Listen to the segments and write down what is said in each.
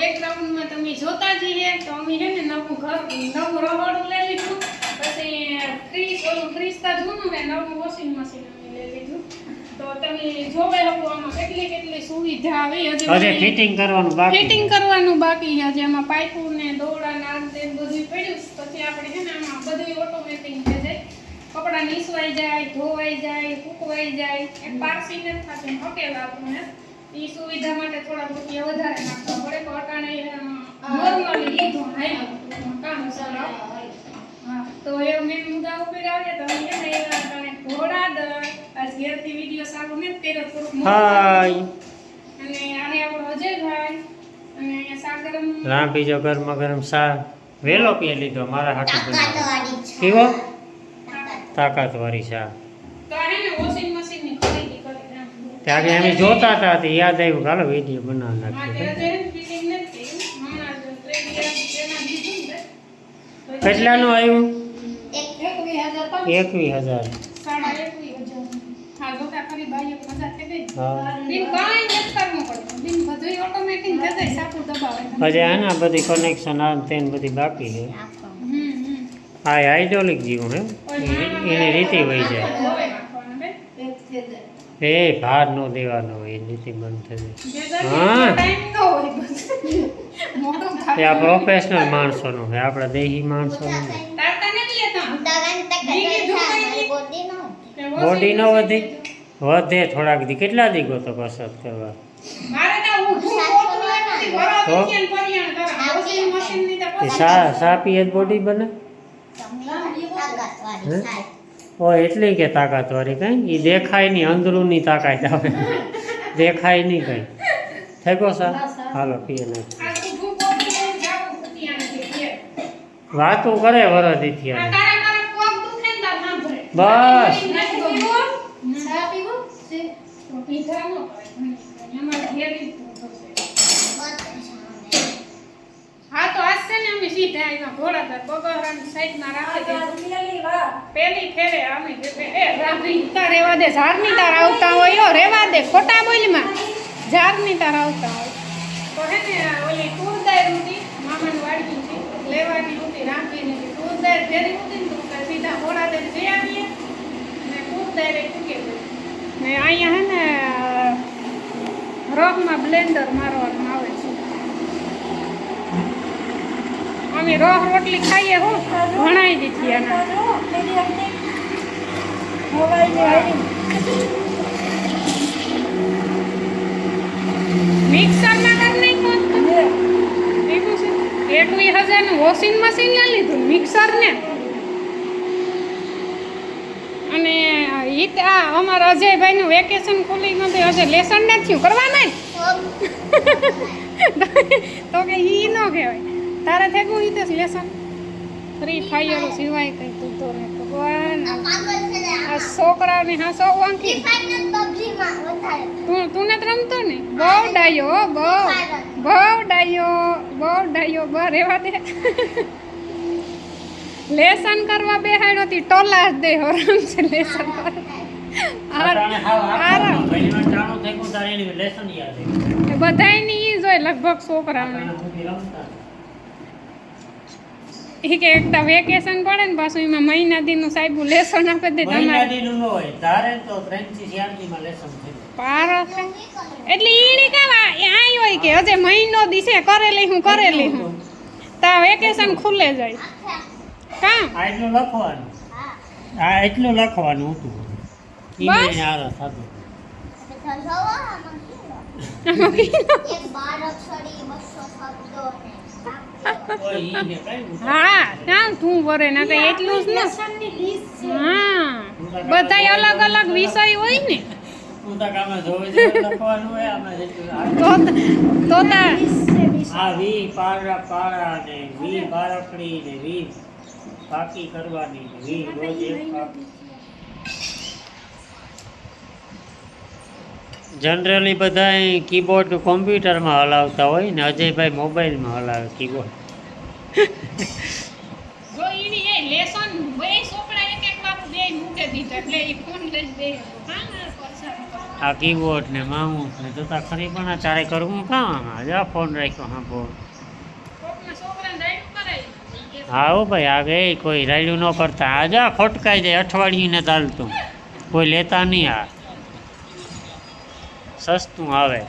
બેકગ્રાઉન્ડમાં તમે જોતા જઈએ તો અમે છે ને નવું ઘર નવું રહોડું લઈ લીધું. પછી ફ્રીજ ઓલું ફ્રીજ તા જૂનું ને નવું વોશિંગ મશીન અમે લઈ લીધું. તો તમે જોવે લોકો આમાં કેટલી કેટલી સુવિધા આવી. હજી હજી ફિટિંગ કરવાનું બાકી ફિટિંગ કરવાનું બાકી છે. જેમાં પાઇપો ને દોડા ને આ તે બધું પડ્યું પછી આપણે છે ને આમાં બધું ઓટોમેટિક થઈ જાય. કપડાં નીસવાઈ જાય ધોવાઈ જાય ફૂકવાઈ જાય. એક પારસી નથી થતું હકેલા આપણને. એ સુવિધા માટે થોડા રૂપિયા વધારે નાખવા પડે પણ અટાણે નોર્મલી લીધો હાઈ કામ ચલાવ તો. એ મેં મુદ્દા ઉપર આવે તો મને ને એ અટાણે ઘોડા દર આજ ઘેરથી વીડિયો સારું નથી કર્યો થોડુંક હાય. અને આને આપણો અજયભાઈ અને સાગરમ રામ બીજો ગરમ ગરમ સા વેલો પી લીધો મારા હાટું. કેવો? તાકાત વાળી સા તો આ હે ને વોશિંગ મશીનની ખરીદી કરી એમ. ત્યારે અમે જોતા હતા તે યાદ આવ્યું ચાલો વીડિયો બનાવી નાખીએ કેટલાનું આવ્યું એકવીસ હજાર. હજી આના બધી કનેક્શન આ તેને બધી બાકી છે હા હાઇડ્રોલિક જેવું હે એની રીતિ હોય બે. એ ભાર નો દેવાનો હોય એ નીતિ બંધ થઈ હા. ટાઈમ ન હોય બસ. મોઢું એ આ પ્રોફેશનલ માણસોનો છે આપણા દેહી માણસોનું બોડી નો કે બોડી નો વધી વધે થોડાક દી. કેટલા દી ગોતો કસરત કરવા? મારે તો ઊભું પોતરું એમ નથી. વરાળ તો? નીચે ને પર્યાણ કરે. Washing machine ની. તો એ પછી સા સા પીએ બોડી બને? હે? ઓ એટલી કે તાકાતવાળી કઈ? એ દેખાય નહીં અંદરૂની તાકાત આવે. દેખાય નહીં કઈ. ગયો સા? હાલો પીએ નાખ. વાતો કરે વરદી થી આ તારા તારા પગ દુખે ને તાર સાંભળે. બસ. પીધા ન પડે. અમારે ઘેર ઈ જ ધંધો છે. હા તો આજ છે ને ઘોડા સીધા આવ્યા સાઈડમાં રાખી. પેલી ફેરે અમે એ રામજી તાર રેવા દે ઝાડની તાર આવતા હોય યો રેવા દે ખોટા બોલમાં. ઝાડની તાર આવતા હોય. તો હે ને ઓલી ટૂરદાર હતી મામાની વાડી છે લેવાની હતી રાખીને ટૂરદાર ફેરી હતી ને તો સીધા ઘોડાદર જઈ આવીએ. ને ટૂરદાર એ કુકે ને અહીંયા હે ને રોગમાં બ્લેન્ડર મારવાનું આવે છે અમે રોહ રોટલી ખાઈએ હો ભણાઈ દીધી એના મિક્સરમાં કરી એવું છે? એકવીસ હજારનું વોશિંગ મશીન લઈ લીધું મિક્સર ને. અને ઈ આ અમારા અજયભાઈનું વેકેશન ખુલી નથી હજે લેસન નથી થયું કરવાના? તો કે ઈ ન કહેવાય. તારે થેગું ઈ તો લેસન ફ્રી ફાયર સિવાય કઈ તું તો રે ભગવાન આ છોકરાઓને હાસો વાંકી. તું તું નથી રમતો ને? બહુ ડાયો હો, બહુ. બહુ ડાયો બહુ ડાયો બહુ રેવા દે. લેસન કરવા બેહાડ્યો હતી ટોલા જ દે હરામ છે લેસન કરવા. બધાયની ઈ જ હોય લગભગ છોકરાઓને. ઈ કે એકતા વેકેશન પડે ને પાછું એમાં મહિના દીનું સાહેબ લેસન આપી દે તમારે. પારો છે. એટલે ઈણી કાવા આઈ હોય કે હજે મહિનો દિશે કરેલી હું કરેલી હું. તા વેકેશન ખુલે જાય. કામ? આ એટલું લખવાનું. આ એટલું લખવાનું હતું. ઈ બસ? મહિને આરો થતું. એક બાર અક્ષરી બસો શબ્દો ને ઓય, ઈ ને કઈ ઉતાર. હા કામ તું વરે, ના કઈ એટલું જ ને. હા, બધાય અલગ અલગ વિષય હોય ને. હું તો કામાં જોવે જેવું લખવાનું હોય આમાં જેટલું તો તો તા આ વી પારા પારા ને વી બારકડી ને વી પાકી કરવાની ને વી રોજ એક પાકી જનરલી બધા કીબોર્ડ કોમ્પ્યુટરમાં હલાવતા હોય ને અજયભાઈ મોબાઈલમાં હલાવે કીબોર્ડ. આ કીબોર્ડ ને માઉસ ને જોતા ખરી પણ આ ચારે કરવું કામ આમાં? જા ફોન રાખ્યો હા બોલ. હા હો ભાઈ આગે કોઈ રાયડું ન કરતા. આ જા ખોટકાઈ જાય અઠવાડિયું ને ચાલતું કોઈ લેતા નહીં આ. સસ્તું આવે.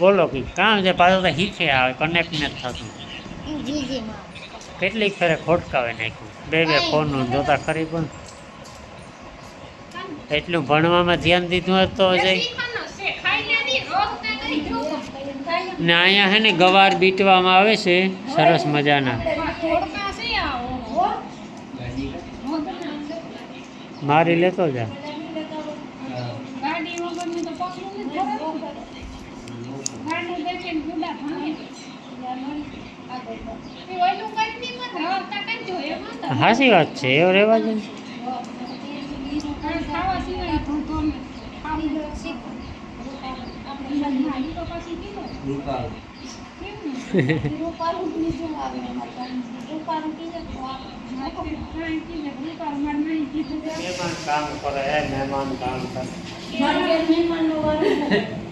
બોલો કે, કામ છે, પાછું તો હીખે આવે કનેક્ટ નથી થતું. કેટલીક ફેરે ખોટકાવે નાખ્યું. બે બે ફોનનું જોતા ખરી પણ. એટલું ભણવામાં ધ્યાન દીધું હોત તો ના અહીંયા છે ને ગવાર બીટવામાં આવે છે, સરસ મજાના. મારી લેતો જા ગાડી વગરનું તો પગલું નથી ભરાતું. ગાડી દેખીને ગુડા ભાંગે. એ ઓલું કરી દી મત, હવતા કરજો, એમાં તો. હાસી વાત છે એવો રહેવા દે ને. કારણ ખાવા સિવાય ધંધો નથી. ખાવું શીખો. આપણે ભાઈ તો પછી કીધો. કેમ ને? રૂપારું બીજું આવે એમાં રૂપારું કીધું તો આપણે આપણે કાંઈ કીધે, રૂપાર માર નહીં કીધું તે. મહેમાન કામ કરે હે મહેમાન કામ કરે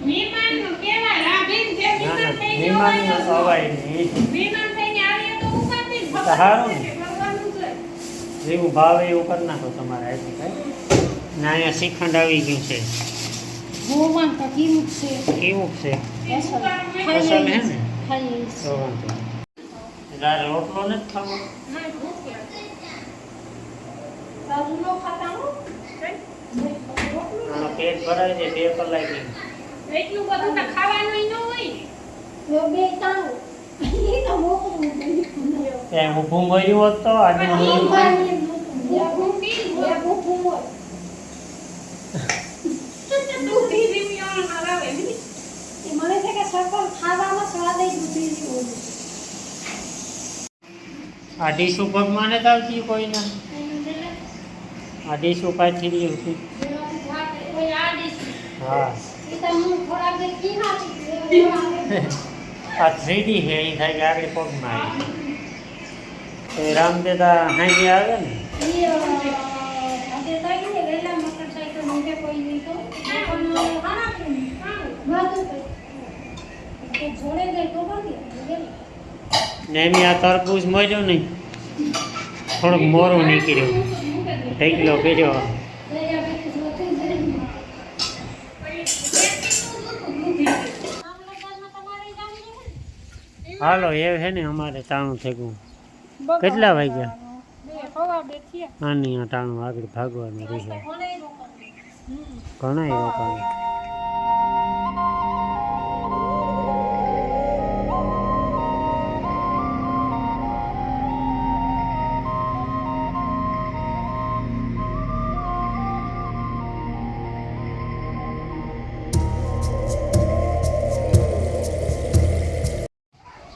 મહેમાનનું કહેવાય, આ બેન જે ના મહેમાન ના થઈને મહેમાન આવે તો- અવાય નહીં મહેમાન થઈને આવીએ તો ઉપાધિ જ તો હારું ને. કરવાનું છે. જેવું ભાવ એવું કરી નાખો તમારે આટલું કાંઈ. ને અહીંયા શ્રીખંડ આવી ગયું છે. ભગવાન તો કેવું છે. કેવું છે. અસલ અસલ હે ને? તો વાંધો તારે રોટલો નથી ખાવો પેટ ભરાય છે બે કલાક એટલું બધું ખાવાનું ન હોય. બે તાણું એ તો મોકલું. ત્યાં ઊભું મળ્યું હોત તો આજે હું- હરાવે નહીં. મને જ આવતી કોઈને? આ ડીશું પાછી રહ્યું હતું કોઈ આ ડીશ હા હું આ થ્રીડી છે એ થાય આગળ પગ આવી તો એ રામદેતા હાંજી આવે ને ને એમ આ તરબૂચ મળ્યું નહીં થોડુંક મોરું નીકળ્યું ઢેકલો કર્યો હાલો એ છે ને અમારે ટાણું થયું કેટલા વાગ્યા? આની આ આગળ ભાગવાનું રહે. ઘણા રોકાણ.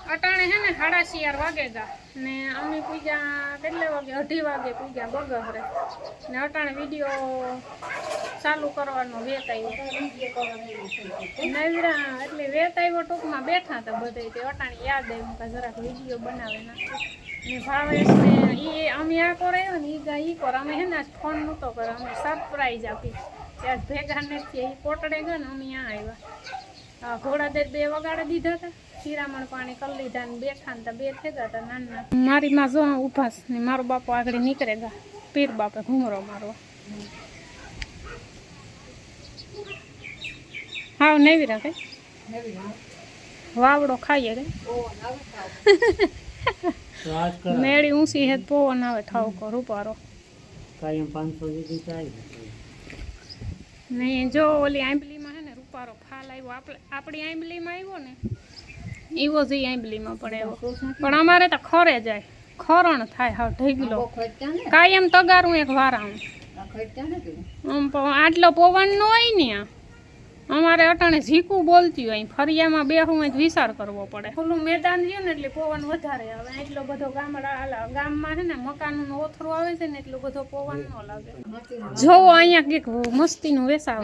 અટાણે છે ને સાડા શિયાર વાગે ગા ને અમે પૂજા કેટલે વાગે? અઢી વાગે પૂજા બગહરે. ને અટાણે વીડિયો ચાલુ કરવાનો વેત આવ્યો. નવરા એટલે વેત આવ્યો, ટૂંકમાં બેઠા હતા બધે તે. અટાણે યાદ આવ્યું કે જરાક વીડિયો બનાવે નાખે ને ભાવેશ ને ઈ અમે આ કરે ને એ ગા ઈ કરે. અમે હે ને ફોન નહોતો કરે અમે સરપ્રાઈઝ આપી. ત્યાં ભેગા નથી. એ કોટડે ગયો ને અમે ત્યાં આવ્યા. ઘોડા દે બે વગાડી દીધા હતા. શિરામણ પાણી કરી લીધા ને બેઠા ને તો બે થઈ ગયા હતા નાના. મારી માં જો ઊભા ને મારો બાપો આગળ નીકળે ગા. પીર બાપે ઘૂમરો મારો હાવ નેવી રાખે. વાવડો ખાઈએ કે? કર મેળી ઊંચી હે તો પવન આવે ઠાવકો રૂપારો કાંઈ પાંચસો જેટલી ચાલી ને જો ઓલી આંબલીમાં હે ને રૂપારો ફાલ આવ્યો આપણે આપણી આંબલીમાં આવ્યો ને એવો જ આંબલીમાં પણ એવો. પણ અમારે તો ખરે જાય. ખરણ થાય હા ઢગલો. કાયમ તગારું એક વારાનું આમ આટલો પવન નો હોય ને આ. અમારે અટાણે ઝીકું બોલતી હોય ફરિયામાં બેહું હોય વિચાર કરવો પડે. ખુલ્લું મેદાન રહ્યું ને એટલે પવન વધારે આવે. એટલો બધો ગામડા ગામમાં છે ને મકાનનો ઓથરો આવે છે ને એટલો બધો પવન નો લાગે. જોવો અહીંયા કંઈક મસ્તીનું વેસાવ.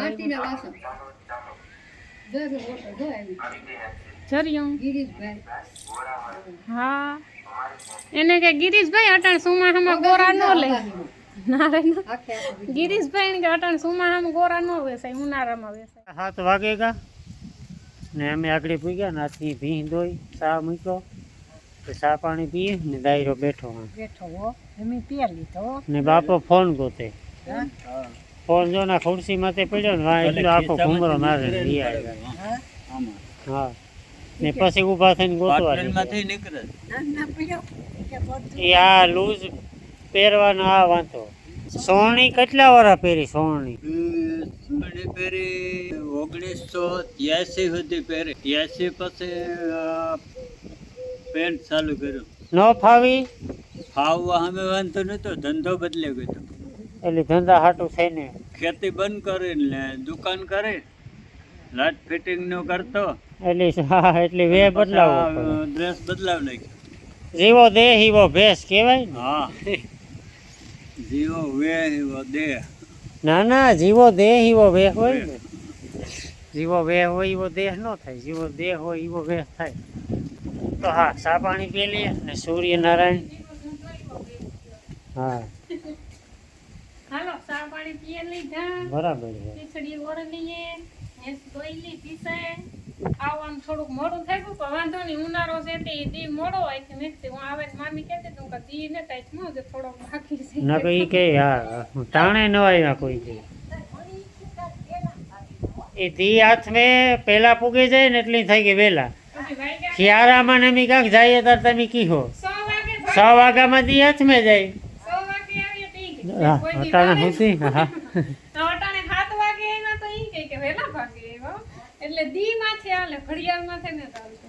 જરિયું હા. એને કે ગિરીશભાઈ અટાણ સુમાહામાં ગોરા ન લે. ના. રે ના ગિરીશભાઈ કે અટાણ સુમાહામાં ગોરા ન વેસાય ઉનાળામાં વેસાય. હાથ વાગે ગા ને અમે આગળ પૂગ્યા ને આથી ભીં દોઈ ચા મૂક્યો. ચા પાણી પીએ ને દાયરો બેઠો બેઠો હો. એમ પીએ લીધો ને બાપો ફોન ગોતે. ફોન જો ના ખુરશી માથે પડ્યો ને વાં એટલો આખો ઘૂમરો મારે હા. ને પછી ઊભા થઈને ગોતવા નીકળ્યા. ના ના પીયો કે બધું એ આ લૂઝ પહેરવાનો આ વાંધો. સોની કેટલા વાળા પહેરી સોની? સોની પહેરી ઓગણીસો ત્યાસી સુધી પહેરી. ત્યાસી પછી પેન્ટ ચાલુ કર્યું. ન ફાવી? ફાવવા અમે વાંધો નતો ધંધો બદલી ગયો. એટલે ધંધા હાટું થઈને. ખેતી બંધ કરીને દુકાન કરી લાટ ફિટિંગનું કરતો. એટલે હા એટલે વે બદલાવો. ડ્રેસ બદલાવ નાખ્યો. જીવો દે હીવો ભેસ કહેવાય ને? હા. જીવો વે હીવો દે ના ના જીવો દેહ હીવો વે હોય ને. જીવો વે હોય એવો દેહ ન થાય. જીવો દેહ હોય એવો વેહ થાય. તો હા સા પાણી પી લઈએ ને સૂર્યનારાયણ. હા. હાલો સા પાણી પીએ લીધા. બરાબર છે. ખીચડી ઓર લઈએ ભેંસ ધોઈ લી પીસે. આવવાનું થોડુંક મોડું થઈ ગયું પણ વાંધો નહીં ઉનાળો છે તે દી મોડો હોય છે. મેં હું આવે મામી કહેતી તું કે દી ને તાઈ શું જે થોડો બાકી છે. ના કોઈ કે હા તાણે ન આવ્યા કોઈ કે એ દી હાથ મે પેલા પૂગી જાય ને એટલી થઈ ગઈ વેલા. શિયાળામાં ને મી કાંક જઈએ ત્યારે તમે કીહો. છ વાગ્યામાં દી હાથ મે જાય તો ઈ હા, દી હા તો અટાણે સાત વાગે આવ્યા તો ઈ કહે કે વહેલા ભાગે આવ્યો એટલે દી માથે હાલે ઘડિયાળ છે ને બરાબર